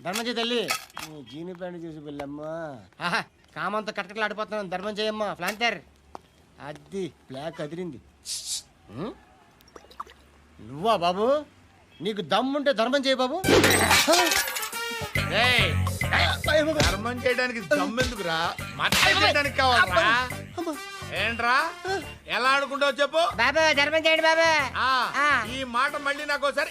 ధర్మం తల్లి. నీ జీని ప్యాంట్ చూసి వెళ్ళమ్మా. ఆహా కామంతో కట్టకట్లు ఆడిపోతున్నాను. ధర్మం చేయమ్మా ఫ్లాంతర్ అది బ్లాక్ అదిరింది? నువ్వా బాబు? నీకు దమ్ముంటే ధర్మం చేయి బాబు? ఏయ్, ధర్మం చేయడానికి దమ్మెందుకురా మచ్చ చేయడానికి కావాలరా? ఏంట్రా? ఎలా ఆడుకుంటావు చెప్పు. బాబా ధర్మం చేయండి బాబా. ఆ, ఈ మాట మళ్ళీ నాకు ఒకసారి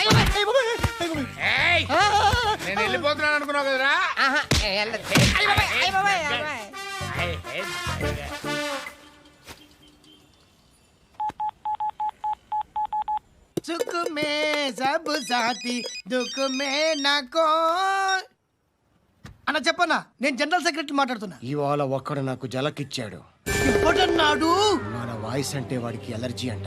ఏయ్ నేను వెళ్ళిపోతున్నాను అనుకున్నావు కదరా? అన్న చెప్పన్నా నేను జనరల్ సెక్రటరీ మాట్లాడుతున్నా. ఇవాళ ఒక్కడు నాకు జలకిచ్చాడు. ఇప్పుడన్నాడు. మన వాయిస్ అంటే వాడికి ఎలర్జీ అంట.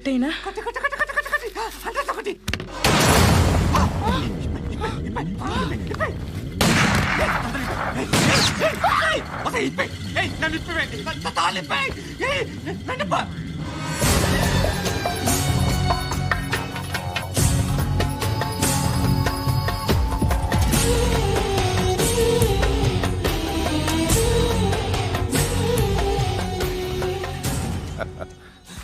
patay na? Kati, kati, kati, kati, kati, kati! Handa sa kati! Patay! Patay! Patay! Patay! Nanit pa rin! Tatali pa! Nanit pa!